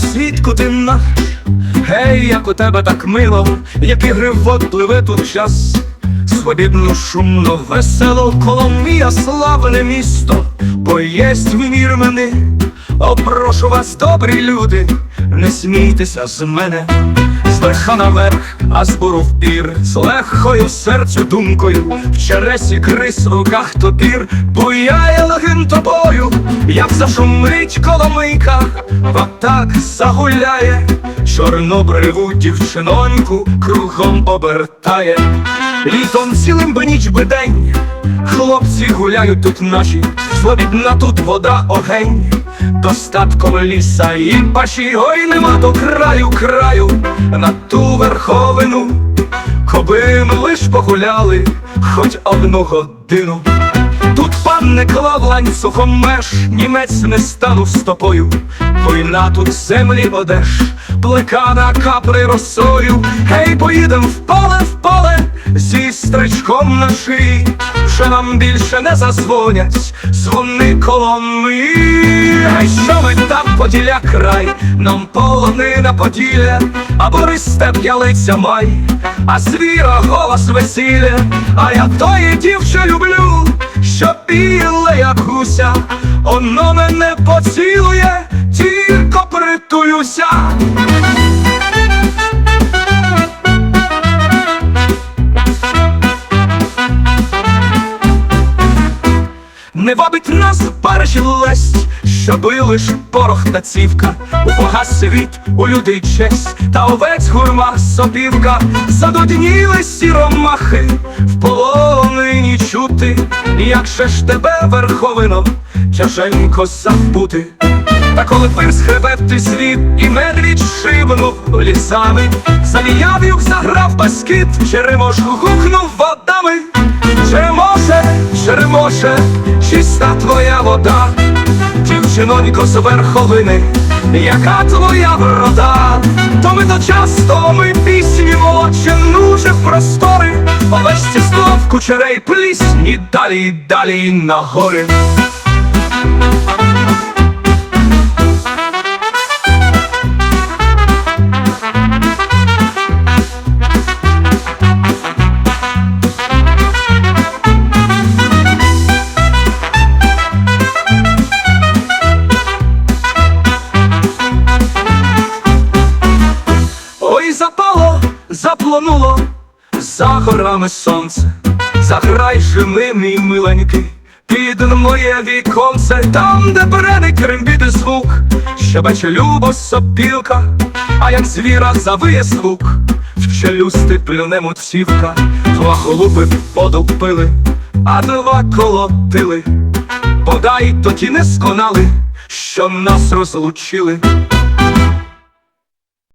світку димна, гей, як у тебе так мило, як ігривот пливе тут час. Свобідно, шумно, весело, Коломія, славне місто, бо єсть в мір мене. опрошу вас, добрі люди, не смійтеся з мене. Верха наверх, а збору в пір, з легкою серцю думкою, в чересі крис в руках топір, буяє легин тобою, як зашумить коломийка, так загуляє, чорнобриву дівчиноньку кругом обертає. Літом цілим би ніч би день, хлопці гуляють тут наші, свобідна тут вода, огень, достатком ліса і паші, ой, нема до краю краю, на ту верховину, коби ми лиш погуляли, хоч одну годину. Тут пан не клав ланцюгом меж, німець не станув стопою, війна тут землі одеш, плекана капри росою, гей, поїдем в поле, в поле, зі стричком на шиї, що нам більше не зазвонять, дзвони колони. Ай, що ми там поділя край, нам полонина поділя, а Бористеп ялиця май, а звіра голос весілля, а я тої дівче люблю, що біле, як гуся, оно мене поцілує, тільки притулюся. Не вабить нас париж лесть, щоби лиш порох та цівка, у бога світ, у людей честь, та овець гурма сопівка, задодніли сіромахи, в полонині чути, як же ж тебе верховино, тяженько забути. Та коли пирс хребет світ і медвідь шибнув лісами, Заміяв юг заграв баскіт, Черемош гукнув водами, Черемоше, чиста твоя вода, дівчинонько з верховини, яка твоя врода, то ми то часто ми пісні молодше нужих простори, Овечці слов кучерей плісні, далі, далі на гори. Заплонуло за горами сонце, заграй же ми, мій миленький, під моє віконце, там, де перений крембіти звук, щебече любо сопілка, а як звіра завиє звук, в челюсти плюне цівка, два голуби воду пили, а два колотили, бодай тоді не сконали, що нас розлучили.